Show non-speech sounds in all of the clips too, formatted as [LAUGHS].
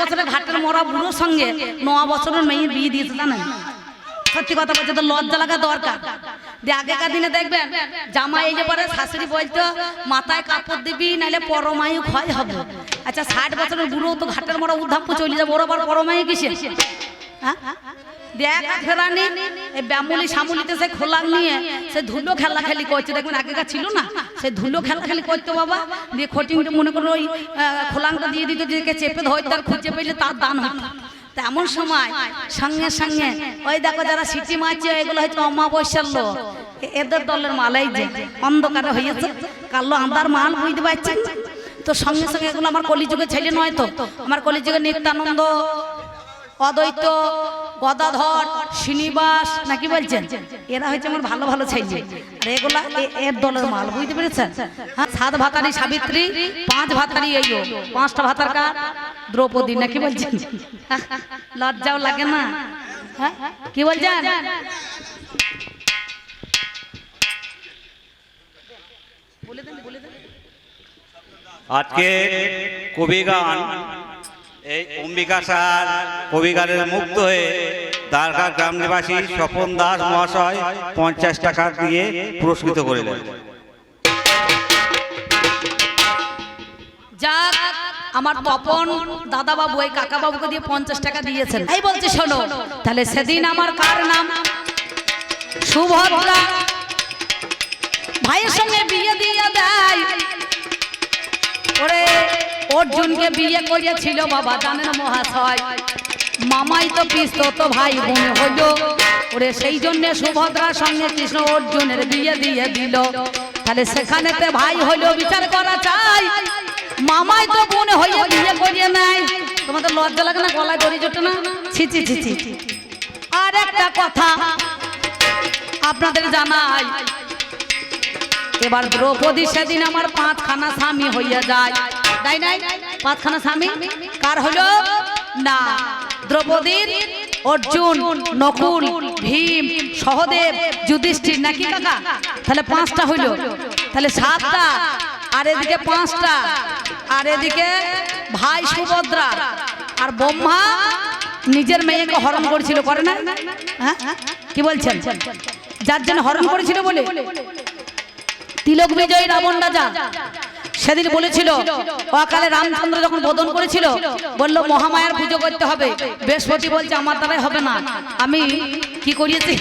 বছরের ঘাটের মরা বুড়োর সঙ্গে ন বছরের মেয়ে বিয়ে দিয়েছে জানেন? সত্যি কথা বলছে তো লজ্জা লাগা দরকার। আগেকার দিনে দেখবেন জামা এই যে পরে শাশুড়ি বলতো, মাথায় কাপড় দিবি, নাহলে পরমায়ু ক্ষয় হবে। আচ্ছা ষাট বছরের বুড়ো তো ঘাটের মরা উদ্ধাপ্য চলে যাবে, ওর আবার পরমায়ু কিসে হ্যাঁ? দেখ ফেরানি এই ব্যামুলি সামুলিতে সে খোলাং নিয়ে, সে ধুলো খেলা খেলি করছে। দেখবেন আগেকার ছিল না। সে ধুলো খেলা খেলি করতো বাবা। দিয়ে খটিংটা মনে করো ওই খোলাংটা দিয়ে দিত, যে চেপে ধরতো আর খুঁজে পেলে তার দান হতো। তা এমন সময়, সঙ্গে সঙ্গে, ওই দেখো যারা সিটি মারছে, এগুলো হয়তো অমাবস্যার লোক। এদের দলের মালাই যে, অন্ধকারে হয়েছে। কালো আন্দার মাল বুঝতে পারছেন তো সঙ্গে সঙ্গে এগুলো আমার কলিযুগে ছেলে নয় তো? আমার কলিযুগে নিত্যানন্দ অদ্বৈত, গদাধর, শ্রীনিবাস, নাকি বলছেন? এরা হচ্ছে আমার ভালো ভালো ছেলে আর এগুলা এর দলের মাল, বুঝতে পেরেছেন? হ্যাঁ সাত ভাতারি সাবিত্রী, পাঁচ ভাতারি এই পাঁচটা ভাতার কার? দ্রৌপদী, নাকি বলছেন? লজ্জাও লাগে না। হ্যাঁ কি বলছেন? আজকে কবিগান এই অম্বিকা সার কবিগানের মুক্ত হয়ে দ্বারকা গ্রাম নিবাসী স্বপন দাস মহাশয় পঞ্চাশ টাকা দিয়ে পুরস্কৃত করিলেন। যাক, আমার তপন দাদা বাবু এই কাকা বাবুকে দিয়ে পঞ্চাশ টাকা দিয়েছেন। এই বলছে, শোনো, তাহলে সেদিন আমার কার নাম? সুভদ্রা। ভাইয়ের সঙ্গে বিয়ে দিয়ে দেয়। ওরে অর্জুনকে বিয়ে করিয়েছিল বাবা জানেন মহাশয়। মামাই তো পিস্ত তো ভাই বোন হলো ওরে সেই জন্য সুভদ্রার সঙ্গে কৃষ্ণ অর্জুনের বিয়ে দিয়ে দিল। তাহলে সেখানেতে ভাই হলো বিচার করা চাই। মামাই তো বোন হয়ে বিয়ে করিয়ে নাই তোমাদের লজ্জা লাগে না, গলায় দড়ি জোটে না? ছি ছি ছি ছি। আর একটা কথা আপনাদের জানাই। এবার দ্রৌপদী সেদিন আমার পাঁচখানা স্বামী হইয়া যায়। তাই নাই? পাঁচখানা স্বামী? কার হলো না। দ্রৌপদীর, অর্জুন, নকুল, ভীম, সহদেব, যুধিষ্ঠির, নাকি কাকা? তাহলে পাঁচটা হইল। তাহলে সাতটা। আর এদিকে পাঁচটা। আর এদিকে ভাই সুভদ্রা। আর ব্রহ্মা নিজের মেয়েকে হরণ করেছিল, করে না হ্যাঁ? কি বলছেন? যার জন্য হরণ করেছিল বলে? তিলক বিজয়ী রাবণ রাজা। সেদিন বলেছিল, অকালে রামচন্দ্র যখন বোধন করেছিল, বলল, মহামায়ার পুজো করতে হবে। বৃহস্পতি বলছে, আমার দ্বারাই হবে না। আমি কি করিয়েছি?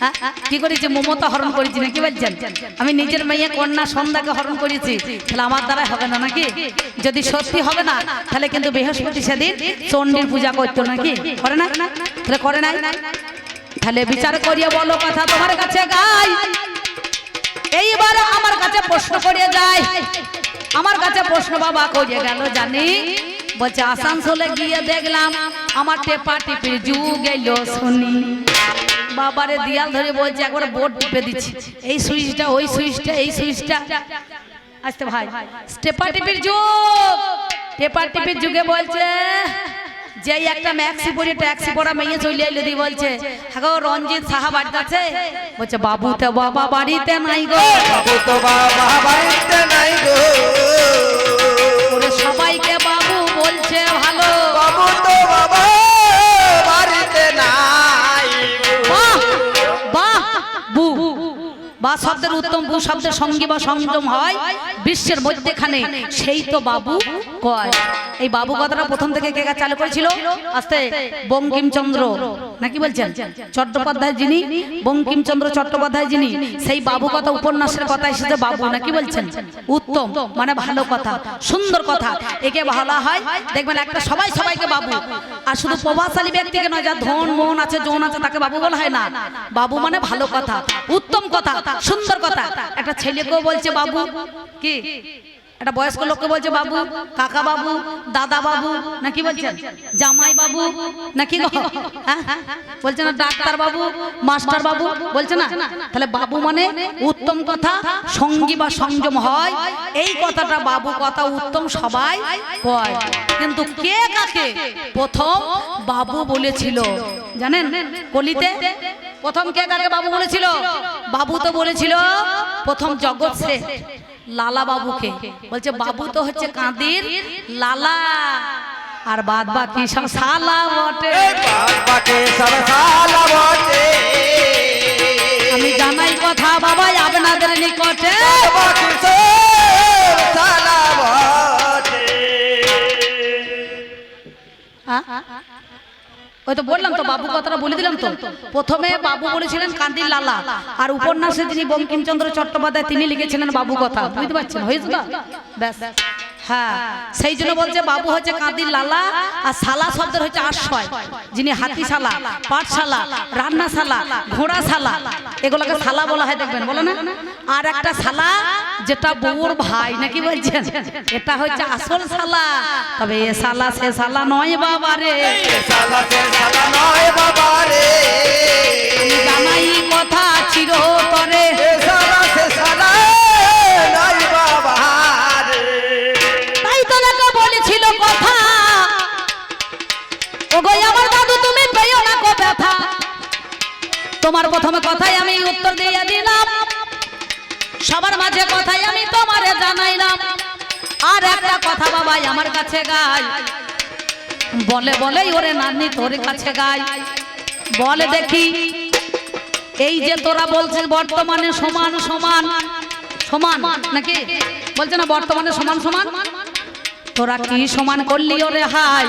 হ্যাঁ? কি করেছি মমতা হরণ করেছি না কি বলছেন? আমি নিজের মেয়ে কন্যা সন্ধ্যাকে হরণ করেছি। তাহলে আমার দ্বারাই হবে না নাকি? যদি সত্যি হবে না, তাহলে কিন্তু বৃহস্পতি সেদিন চণ্ডীর পূজা করতো নাকি? করে না? তাহলে করে নাই? তাহলে বিচার করিয়ে বলো কথা তোমার কাছে, গাই। এইবার আমার কাছে প্রশ্ন করে যায়। আমার কাছে প্রশ্ন বাবা করে গেল, জানি, বলছে, আসানসোলে গিয়ে দেখলাম আমার টেপা টিপির যুগ গেল শুনি। বাবারে দিয়াল ধরে বলছে, একবার বোর্ড টিপে দিচ্ছি। এই সুইচটা, ওই সুইচটা, এই সুইচটা। আসতে ভাই, টেপা টিপির যুগ, টেপা টিপির যুগে বলছে যে একটা ম্যাক্সি পরে ট্যাক্সি পরা মেয়ে চলে এলো দি বলছে হ্যাঁ গো, রঞ্জিত সাহা বাড়িতে আছে? বলছে বাবু তো বাবা বাড়িতে নাই গো। বাবু তো বাবা বাড়িতে নাই গো। সবাইকে বাবু বলছে ভালো। বাবু তো বাবা বাড়িতে নাই বাহ বাহ বু। বা শব্দের উত্তম বু শব্দের সঙ্গী বা সংযম হয় বিশ্বের মধ্যেখানে সেই তো বাবু কয়। এই বাবু কথাটা প্রথম থেকে কে চালু করেছিল? আস্তে, বঙ্কিমচন্দ্র। নাকি বলছেন? চট্টোপাধ্যায় যিনি, বঙ্কিমচন্দ্র চট্টোপাধ্যায় যিনি, সেই বাবু কথা উপন্যাসের কথা এসেছে বাবু নাকি বলছেন? উত্তম মানে ভালো কথা, সুন্দর কথা। একে ভালো হয়, দেখবেন একটা সবাই সবাইকে বাবু। আর শুধু প্রভাবশালী ব্যক্তিকে নয়, যার ধন, মন আছে, যৌন আছে, তাকে বাবু বলা হয় না। বাবু মানে ভালো কথা, উত্তম কথা, সুন্দর কথা। একটা ছেলেকেও বলছে বাবু, কি? একটা বয়স্ক লোককে বলছে বাবু কাকা বাবু দাদা বাবু নাকি বলছেন? জামাই বাবু নাকি গো? [LAUGHS] হ্যাঁ? বলছে না ডাক্তার বাবু মাস্টার বাবু বলছে না? তাহলে বাবু মানে উত্তম কথা সঙ্গী বা সংযম হয়। এই কথাটা বাবু কথা উত্তম সবাই কয়। কিন্তু কে কাকে? প্রথম বাবু বলেছিল। জানেন? কলিতে? প্রথম কে কাকে বাবু বলেছিল? বাবু তো বলেছিল প্রথম জগৎ সে লালা বাবুকে বলছে বাবু তো হচ্ছে কাঁদির লালা। আর বাদ বাকি সব সালা বটে। আমি জানাই কথা বাবা আপনাদের নিকটে। হ্যাঁ? ওই তো বললাম তো বাবু কথাটা বলে দিলাম তো। প্রথমে বাবু বলেছিলেন কান্দির লালা, আর উপন্যাসে যিনি বঙ্কিমচন্দ্র চট্টোপাধ্যায়, তিনি লিখেছিলেন বাবু কথা। বুঝতে পারছেন? হয়েছে তো? হ্যাঁ সেই জন্য বলছে, বাবু হচ্ছে কাঁদির লালা, আর সালা শব্দের হচ্ছে যিনি হাতিশালা, পাঠশালা, রান্নাশালা, ঘোড়াশালা, এগুলোকে শালা বলা হয়, দেখবেন, বলো না? আর একটা শালা যেটা বউর ভাই নাকি বলছেন? এটা হচ্ছে আসল শালা। তবে এ শালা সে শালা নয় বাবা রে। সালা সে সালা নয় বাবা রে। জানাই কথা তাই বলেছিল ওগো আমার দাদু তুমি না কো ব্যথা। তোমার প্রথমে কথাই আমি উত্তর দিয়ে দিলাম। সবার মাঝে কথাই আমি তোমারে জানাইলাম। আর একটা কথা বাবাই আমার কাছে গাই। বলে বলে, ওরে নাতনি তোর কাছে গাই। বলে দেখি, এই যে তোরা বলছিস বর্তমানে সমান সমান সমান, নাকি? বলছে না, বর্তমানে সমান সমান? তোরা কি সমান করলি ওরে হাই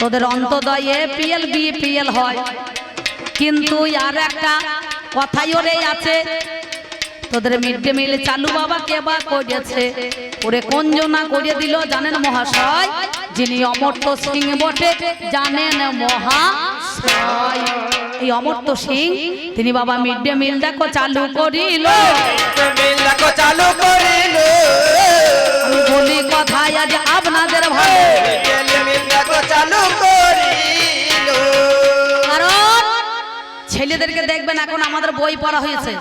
তোদের অন্তদয় এপিএল বিপিএল হয়। কিন্তু আর একটা কথাই ওরে আছে তোদের মিড ডে মিল চালু বাবা কে বা করেছে? ওরে কঞ্জনা করে দিল জানেন মহাশয়? যিনি অমর্ত্য সিং বটে, জানেন মহাশয়। এই অমর্ত্য সিং, তিনি বাবা মিড ডে মিল দেখো চালু করিল। চালু করিল বলি কথায় আজ আপনাদের ভালো চালু করিল। ছেলেদেরকে দেখবেন এখন আমাদের বই পড়া হয়েছে।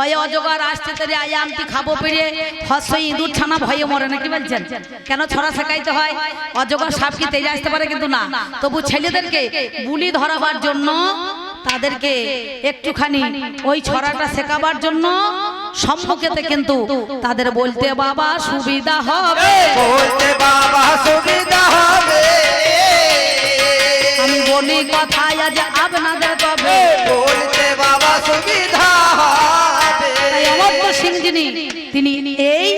ওই অজগর আসতে তেরে আই আমটি খাব পেরে হস্যই ইঁদুর ছানা ভয়ে মরে না কি বলছেন? কেন ছড়া শেখাইতে হয়? অজগর সাপ কি তেজে আসতে পারে কিন্তু না। তবু ছেলেদেরকে বুলি ধরাবার জন্য তাদেরকে একটুখানি ওই ছড়াটা শেখাবার জন্য সম্মুখেতে কিন্তু তাদের বলতে বাবা সুবিধা হবে। বলতে বাবা সুবিধা হবে। বলি কথায় আজ আপনাদের তবে। বলতে বাবা সুবিধা হবে। সিং যিনি তিনি এই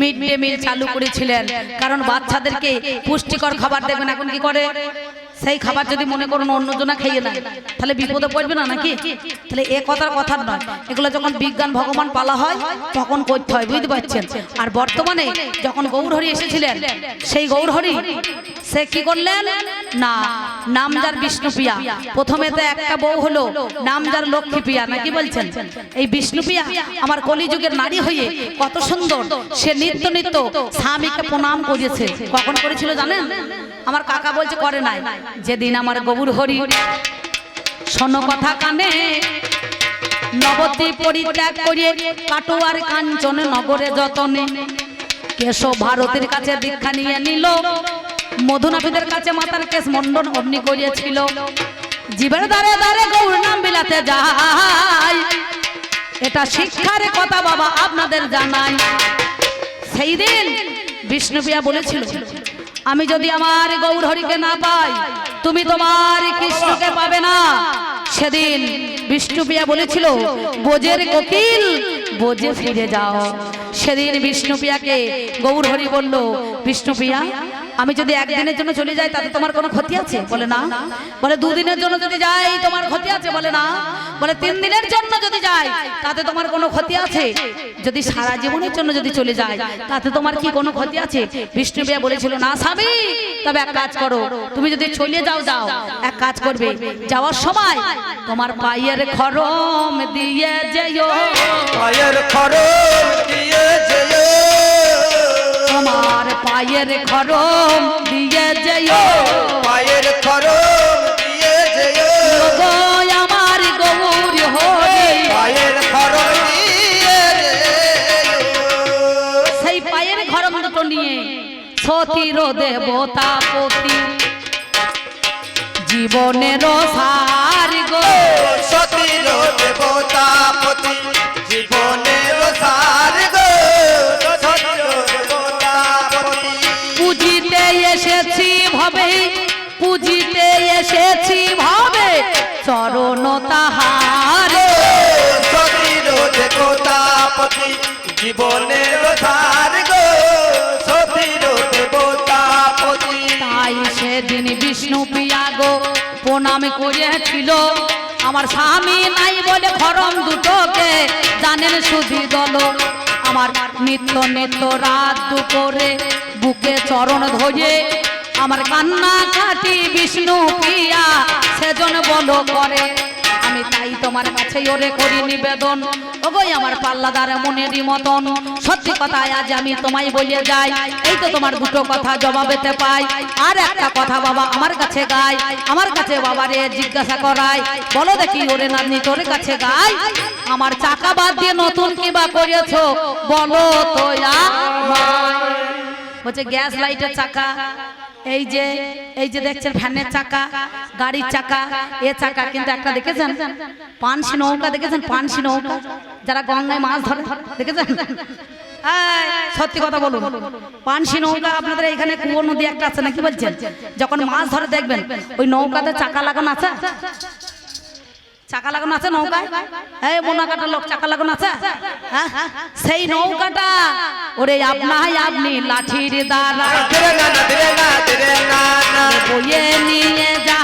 মিড ডে মিল চালু করেছিলেন। কারণ বাচ্চাদেরকে পুষ্টিকর খাবার দেবেন এখন কি করে? সেই খাবার যদি মনে করুন অন্যজনা খাইয়ে না তাহলে বিপদে পড়বে না নাকি? তাহলে এ কথার কথা নয়। এগুলো যখন বিজ্ঞান ভগবান পালা হয়, তখন করতে হয়, বুঝতে পারছেন? আর বর্তমানে যখন গৌরহরি এসেছিলেন, সেই গৌরহরি, সে কি করলেন? না নামজার বিষ্ণুপ্রিয়া। প্রথমে তো একটা বউ হলো নামজার লক্ষ্মীপ্রিয়া নাকি বলছেন? এই বিষ্ণুপ্রিয়া আমার কলিযুগের নারী হয়ে কত সুন্দর, সে নিত্য নিত্য স্বামীকে প্রণাম করেছে কখন করেছিল জানেন? আমার কাকা বলছে, করে নাই। যেদিন আমার গবুর হরি, শোনো কথা কানে, নবতী পরিত্যাগ করিয়ে কাটোয়ার কাঞ্চন নগরে যতনে, কেশব ভারতের কাছে দীক্ষা নিয়ে নিল, মধুনাথীদের কাছে মাতার কেশ মন্ডন অগ্নি করিয়েছিল। জীবের দ্বারে দ্বারে গৌর নাম বিলাতে যায়। এটা শিক্ষার কথা বাবা আপনাদের জানাই। সেই দিন বিষ্ণুপ্রিয়া বলেছিল আমি যদি আমার গৌর হরিকে না পাই, তুমি তোমার কৃষ্ণকে পাবে না। সেদিন বিষ্ণুপ্রিয়া বলেছিল বোজের কোকিল বোজে ফিরে যাও। সেদিন বিষ্ণুপ্রিয়াকে গৌর হরি বলল বিষ্ণুপ্রিয়া আমি যদি একদিনের জন্য চলে যাই, তাতে তোমার কোনো ক্ষতি আছে? বলে না। বলে, দুদিনের জন্য যদি যাই, তোমার ক্ষতি আছে? বলে না। বলে তিন দিনের জন্য যদি যাই, তাতে তোমার কোনো ক্ষতি আছে? যদি সারা জীবনের জন্য যদি চলে যায় তাতে তোমার কি কোনো ক্ষতি আছে? বিষ্ণুপ্রিয়া বলেছিল, না স্বামী, তবে এক কাজ করো। তুমি যদি চলে যাও যাও। এক কাজ করবে। যাওয়ার সময় তোমার পায়ের খরম দিয়ে যেও। পায়ের খরচ দিয়ে যেও। তোমার পায়ের খরম দিয়ে যেও। পায়ের খরচ দিয়ে যেও। আমার গৌর হরি পায়ের খরচ সেই পায়ের ঘরম দুটো নিয়ে সতীর দেবতা পতি। জীবনের সার গো। সতীর দেবতাপতি জীবনের ধার গো, সতীর দেবতাপতি তাই সেদিন বিষ্ণু প্রিয়া গো, প্রণাম করিয়াছিল। আমার স্বামী নাই বলে খরম দুটোকে, জানেন সুধি দল। আমার নিত্য নিত্য রাত দুপুরে বুকে চরণ ধরে, আমার কান্না কাটি বিষ্ণু প্রিয়া সেজন বলো করে। আমি তাই তোমার কাছে ওরে করি নিবেদন। ওগোই আমার পাল্লাদার মনেরই মতন, সত্যি কথা আজ আমি তোমায় বলে যাই, এই তো তোমার দুটো কথা জবাবেতে পাই। আর একটা কথা বাবা আমার কাছে গায় আমার কাছে বাবারে জিজ্ঞাসা করায় বলো দেখি ওরে নাতনি তোর কাছে গায় আমার চাকা বাদ দিয়ে নতুন কি বা করেছ? বলো তো আমায়। বলছে, গ্যাস লাইটের চাকা। এই যে এই যে দেখছেন ফ্যানের চাকা, গাড়ির চাকা, এ চাকা, কিন্তু একটা দেখেছেন? পানসি নৌকা, দেখেছেন? পানসি নৌকা, যারা গঙ্গায় মাছ ধরে, দেখেছেন? সত্যি কথা বলুন। পানসি নৌকা আপনাদের এখানে কুয়ো নদী একটা আছে, নাকি বলছেন? যখন মাছ ধরে দেখবেন, ওই নৌকাতে চাকা লাগানো আছে? চাকা লাগানো আছে নৌকায়? এই মোনা কাটা লোক চাকা লাগানো আছে? হ্যাঁ? সেই নৌকাটা। ওরে আপনাই আপনি লাঠির দ্বারা। নিয়ে যা।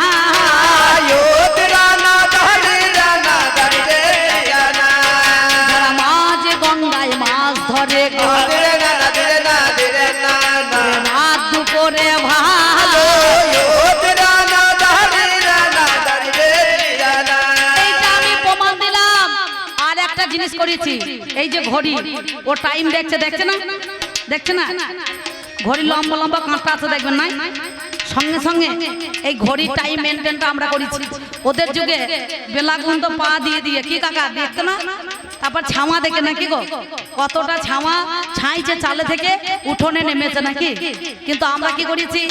করেছি। এই যে ঘড়ি, ও টাইম দেখছে দেখছে না? দেখছে না? ঘড়ি লম্বা লম্বা কাঁটা আছে, দেখবেন না সঙ্গে সঙ্গে এই ঘড়ির টাইম মেনটেনটা আমরা করেছি। ওদের যুগে বেলাগুন তো পা দিয়ে দিয়ে, কি কাকা, দেখতো না? তারপর ছামা দেখে নাকি গো? কতটা ছামা ছাইছে চালে থেকে উঠোনে নেমেছে নাকি? কিন্তু আমরা কি করেছি?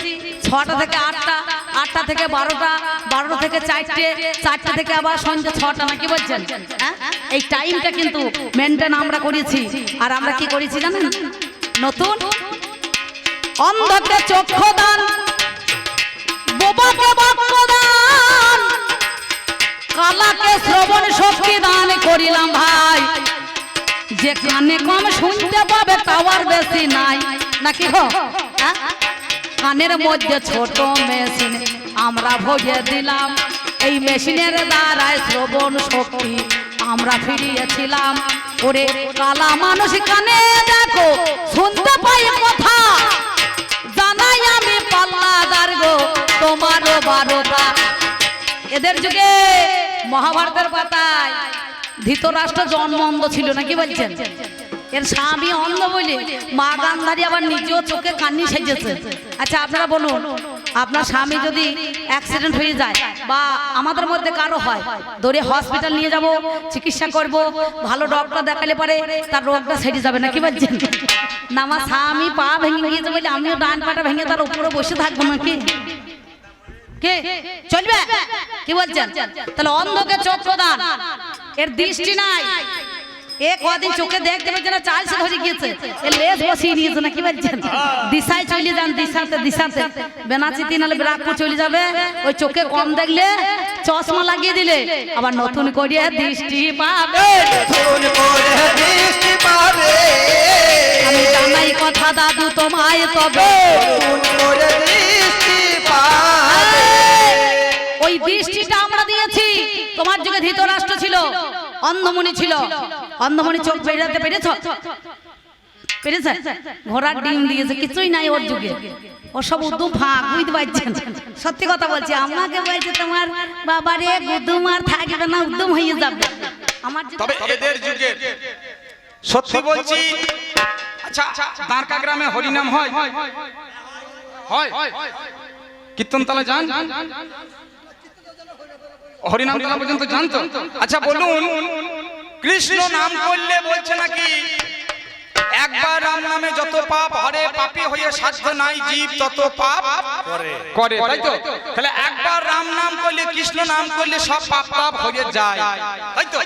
ছটা থেকে আটটা আটটা থেকে বারোটা বারোটা থেকে চারটে চারটে থেকে আবার সন্ধ্যে ছটা নাকি বলছেন? হ্যাঁ? এই টাইমটা কিন্তু মেনটেন আমরা করেছি। আর আমরা কি করেছি জানেন? নতুন অন্ধকে চক্ষু দান বোবাকে বাক্য দান কালাকে শ্রবণ শক্তি দান করিলাম ভাই। যে কানে কম শুনতে পাবে তাওয়ার বেশি নাই। নাকি হ্যাঁ? কানের মধ্যে ছোট মেশিন আমরা ভোগে দিলাম। এই মেশিনের দ্বারায় শ্রবণ শক্তি আমরা ফিরিয়েছিলাম। ওরে কালা মানুষ কানে দেখো শুনতে পাই কথা। জানাই আমি পাল্লাদার গো তোমারও বারোটা। এদের যুগে মহাভারতের পাতায় ধৃতরাষ্ট্র জন্ম অন্ধ ছিল নাকি বলছেন? এর স্বামী অন্ধ বলে মা গান্ধারী আবার নিজেও চোখে কান্নি সেজেছে। আচ্ছা আপনারা বলুন, আপনার স্বামী যদি অ্যাক্সিডেন্ট হয়ে যায় বা আমাদের মধ্যে কারও হয়, ধরে হসপিটাল নিয়ে যাব, চিকিৎসা করব, ভালো ডক্টর দেখালে পারে তার রোগটা সেরে যাবে নাকি বলছেন? না, আমার স্বামী পা ভেঙে গিয়েছে বলে আমিও ডান পাটা ভেঙে তার উপরে বসে থাকব নাকি? কে? চলবে? কি বলছেন? তাহলে অন্ধকে চোখ প্রদান। এর দৃষ্টি নাই। এ কদিন চোখে দেখতে পেয়েছে না চাল সে ধরে গিয়েছে। এ লেজ বসিয়ে নিয়েছে না কি বলছেন? দিশায় চলে যান দিশাতে দিশাতে। বেনাচিতি নাহলে ব্রাকপুর চলে যাবে। ওই চোখে কম দেখলে চশমা লাগিয়ে দিলে। আবার নতুন করে দৃষ্টি পাবে। নতুন করে দৃষ্টি পাবে। আমি জানাই কথা দাদু তোমায় তবে। নতুন করে দৃষ্টি পাবে। ওই দৃষ্টিটা আমরা দিয়েছি। তোমার যুগে ধৃতরাষ্ট্র ছিল অন্ধমণি ছিল। অন্ধমণি চোখ বেরাতে পেরেছ? পেরেছে। ঘোড়ার ডিম দিয়েছে কিছুই নাই ওর যুগে। ও সব উদ্যম ফাঁক বুঝতে পারছেন সত্যি কথা বলছি আমাকে বলছে তোমার বাবারে গুদুম আর থাকবে না উদ্যম হয়ে যাবে। আমার তবে এদের যুগে সত্যি বলছি আচ্ছা দাঁড়কা গ্রামে হরিনাম হয়। হয় কীর্তনতলা যান। হরিনাম তলা পর্যন্ত জানতো আচ্ছা বলুন। কৃষ্ণ নাম করলে বলছে নাকি? একবার রাম নামে যত পাপ হরে পাপী হয়ে সাধ্য নাই জীব তত পাপ করে। তাই তো? তাহলে একবার রাম নাম করলে কৃষ্ণ নাম করলে সব পাপ পাপ হয়ে যায়। তাই তো?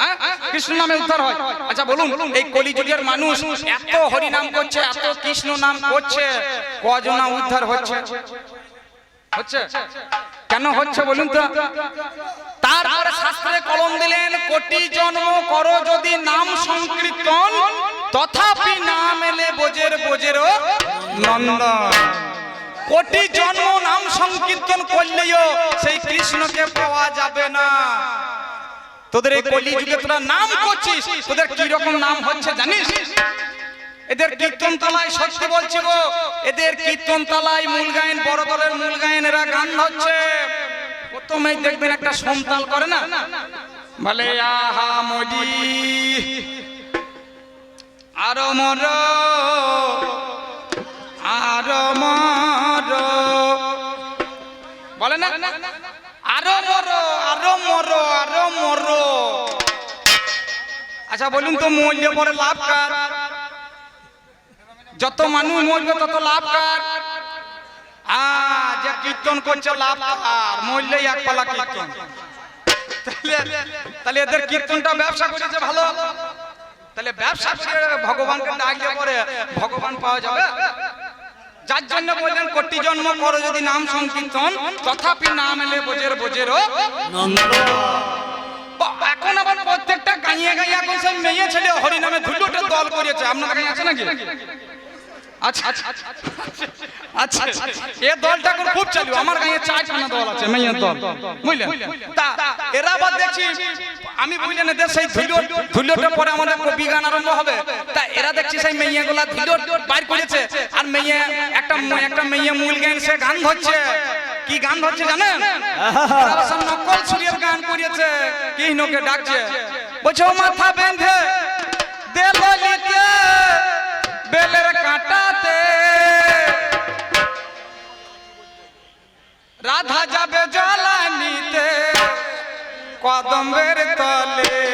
হ্যাঁ? কৃষ্ণ নামে উদ্ধার হয়। আচ্ছা বলুন এই কলিযুগের মানুষ এত হরি নাম করছে এত কৃষ্ণ নাম করছে কজনা উদ্ধার হচ্ছে? হচ্ছে? কেন হচ্ছে বলুন তো? তারপরে শাস্ত্রে কলম দিলেন কোটি জন্ম করো যদি নাম সংকীর্তন তথাপি নাম এলে বোজের বোজেরও নন্দন। কোটি জন্ম নাম সংকীর্তন করলেও সেই কৃষ্ণকে পাওয়া যাবে না। তোদের এই কলি যুগে তোরা নাম করছিস তোদের কি রকম নাম হচ্ছে জানিস? এদের কীর্তন তলায় সত্যি বলছি গো এদের কীর্তন তলায় মূল গায়ন বড় দলের মূল গায়ন এরা গান হচ্ছে। প্রথমেই দেখবেন একটা সন্তাল করে না? বলে আহা মজি আরও মর আরও মর। বলে না? আরও মরো আরও মরো আরও মরো। আচ্ছা বলুন তো মূল্য পরে লাভ কার? যত মানুষ মরবে তত লাভ কার? আ, যে কীর্তন করছে লাভ কার? মরলেই এক পালা কীর্তন। তাহলে এদের কীর্তনটা ব্যবসা করেছে ভালো? তাহলে ব্যবসা ভগবানকে ডাকলে পরে ভগবান পাওয়া যাবে? যার জন্য বললেন কোটি জন্ম করো যদি নাম সংকীর্তন তথাপি নাম এলে বোঝের বোঝেরও বা- এখন আবার প্রত্যেকটা গাইয়ে গাইয়ে এখন মেয়ে ছেলে হরিনামে ধুলোটা দল করেছে। আপনার কাছে আছে নাকি? আচ্ছা আচ্ছা আচ্ছা এ দলটা এখন খুব আমার চারখানা দল আছে মেয়ের দল। এরা দেখছি, আমি সেই পরে হবে। তা এরা দেখছি সেই করেছে, আর মেয়ে একটা একটা মেয়ে মূল গান ধরছে। কি গান ধরছে জানেন? নকল গান করিয়েছে, কি ডাকছে? বলছে মাথা বেলের কাঁটাতে রাধা যাবে জলানিতে কদম্বের তলে।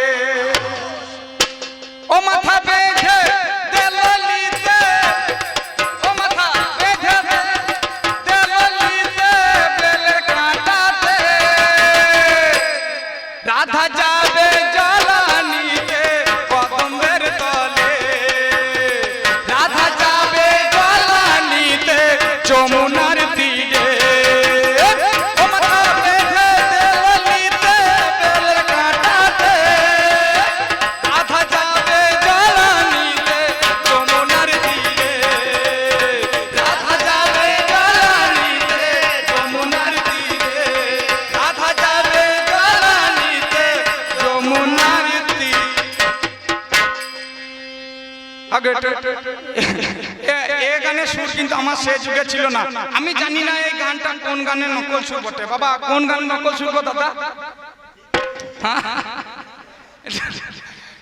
এ- গানের সুর কিন্তু আমার সে যুগে ছিল না। আমি জানি না এই গানটা কোন গানের নকল সুর বটে। বাবা, কোন গানের নকল সুর গো?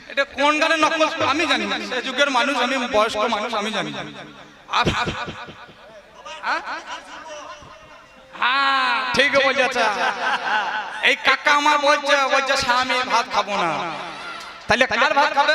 এটা কোন গানের নকল সুর? আমি জানি। না সে যুগের মানুষ, আমি বয়স্ক মানুষ, আমি জানি। হ্যাঁ? হ্যাঁ ঠিক বলেছে। এই কাকা আমার বলছে বলছে, স্বামী, ভাত খাব না। তাহলে কার ভাত খাবে?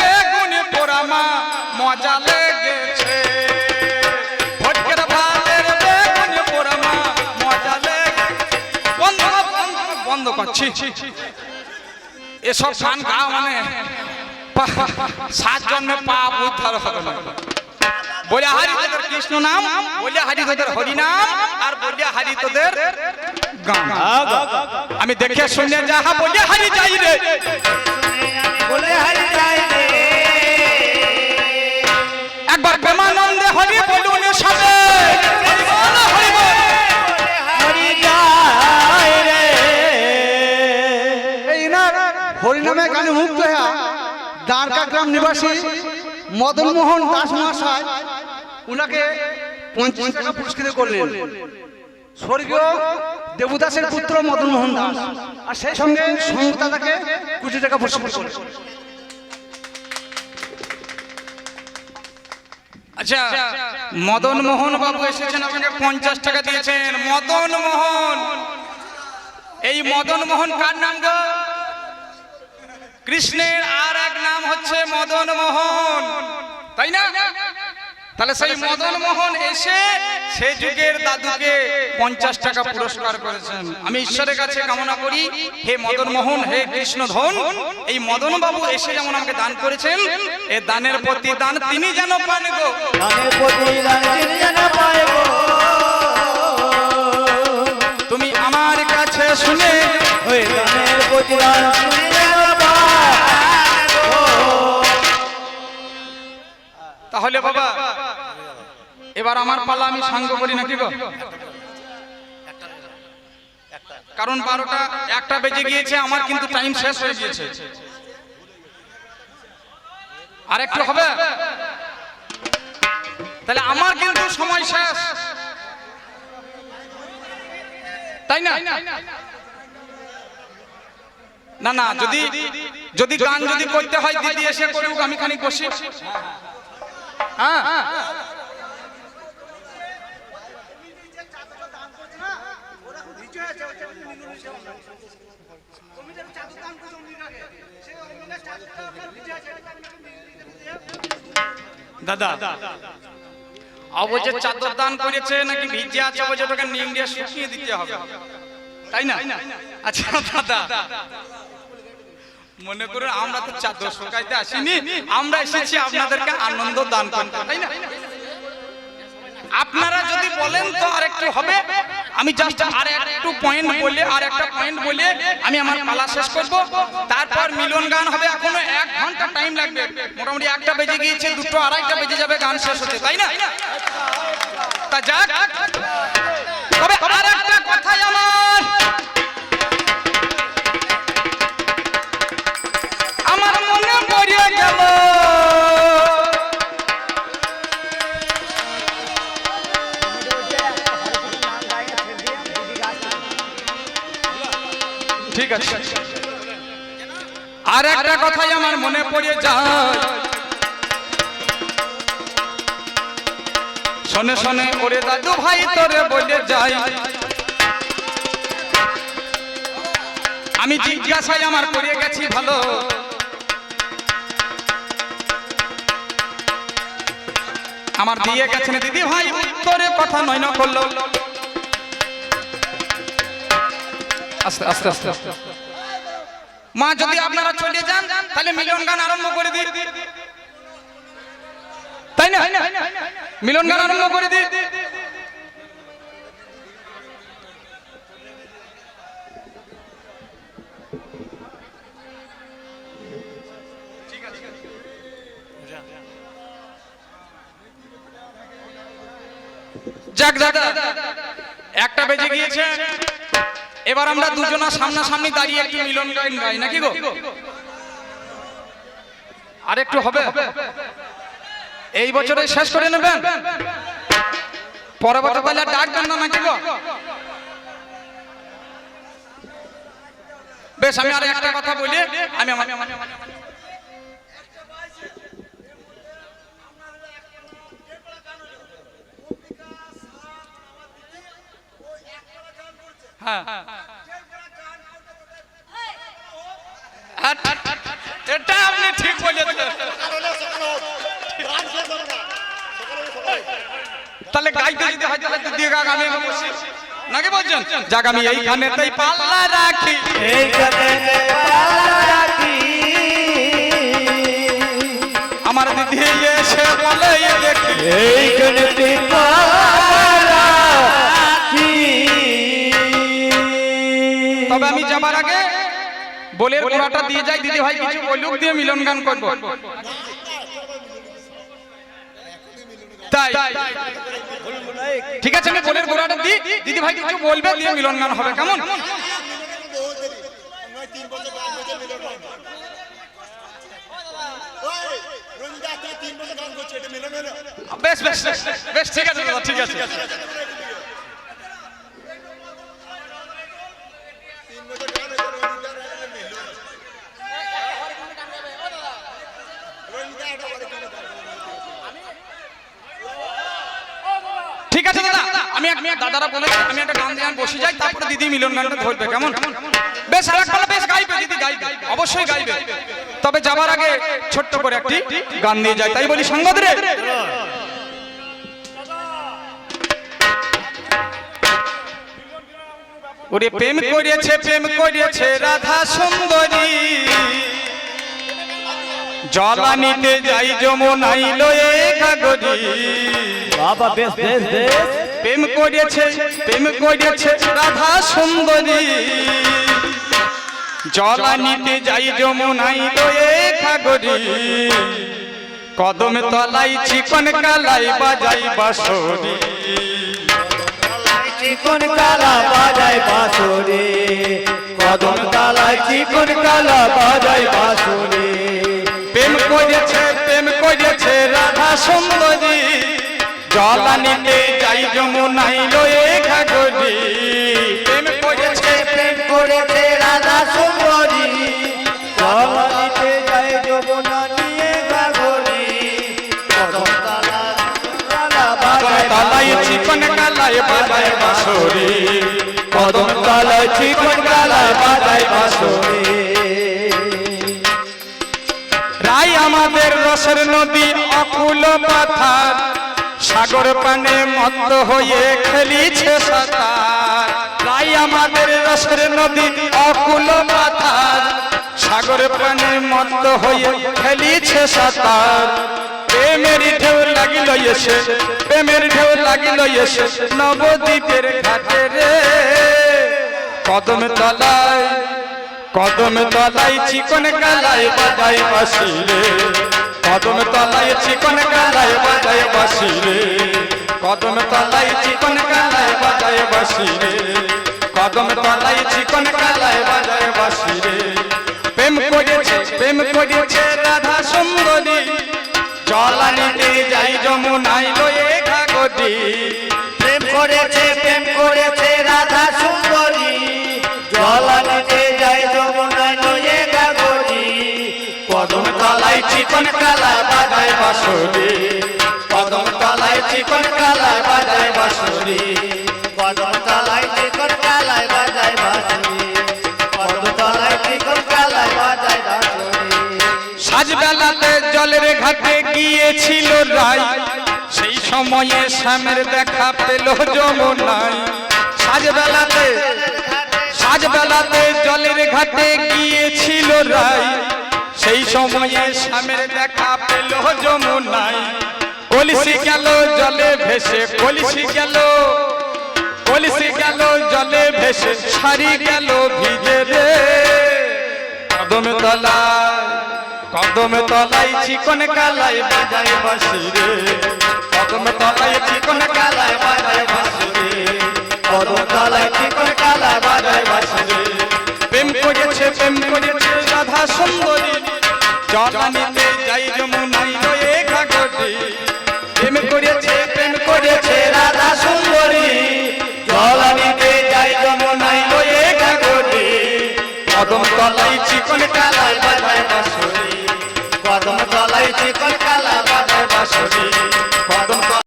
করছি এসব গান গা মানে সাত জন্মে পাপ উদ্ধার হবে না। বলে হারি তোদের কৃষ্ণ নাম বলে হারি তোদের হরি নাম আর বলে হারি তোদের গান। আমি দেখে শুনে যাহা বলে হারি যাই রে। বলে হারি যাই রে। একবার প্রেমানন্দে হরি বলুন সবে। দ্বারকা গ্রাম নিবাসী মদন মোহন দাস মহাশয়, উনাকে পঞ্চাশ টাকা পুরস্কৃত করলেন। স্বর্গীয় দেবদাসের পুত্র মদন মোহন দাস। আর সেই সঙ্গে সংস্থাটাকে কোটি টাকা পুরস্কৃত করলেন। আচ্ছা মদন মোহন বাবু এসেছেন আপনাকে পঞ্চাশ টাকা দিয়েছেন। মদন মোহন এই মদন মোহন কার নাম গো? কৃষ্ণের আর এক নাম হচ্ছে মদন মোহন। তাই না? তাহলে সেই মদন মোহন এসে সে যুগের দাদুকে পঞ্চাশ টাকা পুরস্কার করেছেন। আমি ঈশ্বরের কাছে কামনা করি হে মদন মোহন হে কৃষ্ণ ধন এই মদন বাবু এসে যেমন আমাকে দান করেছেন এ দানের প্রতি দান তিনি যেন পান গো। তুমি আমার কাছে শুনে দানের তিনি যেন তাহলে বাবা এবার আমার পালা আমি সাঙ্গ করি নাকি গো? কারণ বারোটা একটা বেজে গিয়েছে আমার কিন্তু টাইম শেষ হয়ে গিয়েছে। আর একটু হবে? তাহলে আমার কিন্তু সময় শেষ। তাই না? না না যদি যদি গান যদি করতে হয় দিদি এসে করুক আমি খানিক বসি। হ্যাঁ দাদা অবজের চাদর দান করেছে নাকি ভিজে আছে অবজের ওটাকে নিম দিয়ে শুকিয়ে দিতে হবে। তাই না? আচ্ছা দাদা মনে করুন আমরা তো চাদর শুকাইতে আসিনি আমরা এসেছি আপনাদেরকে আনন্দ দান করতে। তাই না? আপনারা যদি বলেন তো আর একটু হবে আমি জাস্ট আর একটু পয়েন্ট বলে আর একটা পয়েন্ট বলে আমি আমার পালা শেষ করব। তারপর মিলন গান হবে এখনও এক ঘণ্টা টাইম লাগবে। মোটামুটি একটা বেজে গিয়েছে দুটো আড়াইটা বেজে যাবে গান শেষ হতে তাই না? তা যাক। তবে আর একটা কথাই আমার আমার গেল আর একটা কথাই আমার মনে পড়ে যায়। শোনে শোনে, ওরে দাদু ভাই, তোরে বলে যাই। আমি জিজ্ঞাসায় আমার করে গেছি ভালো। আমার দিয়ে গেছেন দিদি ভাই উত্তরে কথা নয় না করল আস্তে আস্তে আস্তে আস্তে। মা যদি আপনারা চলে যান তাহলে মিলন গান আরম্ভ করে দিই তাই না? মিলন গান আরম্ভ করে দিই যাক দাদা, একটা বেজে গিয়েছে। এবার আমরা দুজনা সামনাসামনি দাঁড়িয়ে একটু মিলন গান গাই, নাকি গো? আর একটু হবে। এই বছরে শেষ করে নেবেন? পরবর্তী পালে ডাকবেন না নাকি গো? বেশ, আমি আর একটা কথা বলি। আমি আমার হ্যাঁ। এটা আপনি ঠিক বলেছেন। তাহলে গাইতে যদি হয়তো হয়তো দিয়ে গান আমি বসি নাকি বলছেন? যাক, আমি এইখানেতেই পাল্লা রাখি। এইখানে। আমার দিদি এসে বলে "এ দেখি। এইখানেতে তবে আমি যাবার আগে বলের গোড়াটা দিয়ে যাই দিদি ভাই কিছু বলুক দিয়ে মিলন গান করব। তাই। ঠিক আছে আমি বলের গোড়াটা দিই দিদি ভাই কিছু বলবে দিয়ে মিলন গান হবে কেমন? বেশ বেশ বেশ, বেশ ঠিক আছে ঠিক আছে। ঠিক আছে দাদা, আমি এক দাদারা বলে আমি একটা গান দিয়ে বসে যাই, তারপরে দিদি মিলন গানটা ধরবে, কেমন? বেশ, আর বেশ গাইবে, দিদি গাইবে, অবশ্যই গাইবে। তবে যাবার আগে ছোট্ট করে একটি গান দিয়ে যাই, তাই বলি সঙ্গত ওরে প্রেম করিয়েছে প্রেম করিয়েছে রাধা সুন্দরী। জলানিতে যাই যমুনাই লয়ে কাগরি বাবা বেশ বেশ বেশ। প্রেম করিয়েছে প্রেম করিয়েছে রাধা সুন্দরী। জলানিতে যাই যমুনাই লয়ে কাগরি কদম তলাই চিকন কালাই বাজাই বাসরি চিকন কালা বাজায় বাসুরে কদম কালায় চিকন কালা বাজায় বাসুরে প্রেম করেছে প্রেম করেছে রাধা সুন্দরী। জলানিতে যাই যমুনাই লয়ে ঘাগরি। চিকন কালাই বাজায় বাঁশরি কদম কালায় চিকন কালায় বাজায় বাঁশুরি। রাই আমাদের রসের নদী অকুল পাথার, সাগর পানে মত্ত হয়ে খেলিছে সাঁতার। রাই আমাদের রসের নদী অকুল পাথার, সাগর পানে মত্ত হয়ে খেলিছে সাঁতার। প্রেমের ঢেউ লাগিল এসে, প্রেমের ঢেউ লাগিল এসে, নবদ্বীপের ঘাটে রে। কদম তলায়, কদম তলাই চিকন কালাই বাজাই বাসি রে। কদম তলাই চিকন কালাই বাজাই বাসি রে। কদম তলাই চিকন কালাই বাজাই বাসি রে। কদম তলাই চিকন কালাই বাজাই বাসি রে। প্রেম করেছে প্রেম করেছে যাই যমুনাই লয়ে ঘাগটি প্রেম করেছে প্রেম করেছে রাধা সুন্দরী। জলানিতে যায় যমুনায় লয়ে গাগরি কদম তলায় চিকন কালা বাজায় বাঁশুরি। কদম তলায় চিকন কালা বাজায় বাঁশুরি। গিয়েছিল রাই। সেই সময়ে শ্যামের দেখা পেল যমুনাই সাজবেলাতে সাজবেলাতে জলের ঘাটে গিয়েছিল রাই। সেই সময়ে শ্যামের দেখা পেল যমুনাই কলসি গেল, জলে ভেসে, কলসি গেল। কলসি গেল, জলে ভেসে সারি গেল ভিজে রে। কদম তলায় কদমে তলাই চিকন কালাই বাজাই বাসি রে। কদমে তলাই চিকন কালাই বাজাই বাসি কদম তলাই চিকন কালাই বাজাই বাসি প্রেম করেছে প্রেম করেছে সাধা সুন্দরী। জননীতে যাই যমুনাই রয়ে ঘাগটি প্রেম করেছে প্রেম করেছে রাধা সুন্দরী। জলানিতে যাই যমুনাই রয়ে ঘাগটি কদম তলাই চিকন কালাই বাজাই বাসি কদম তলাইছি কলকালা বাদে বাসুরি কদম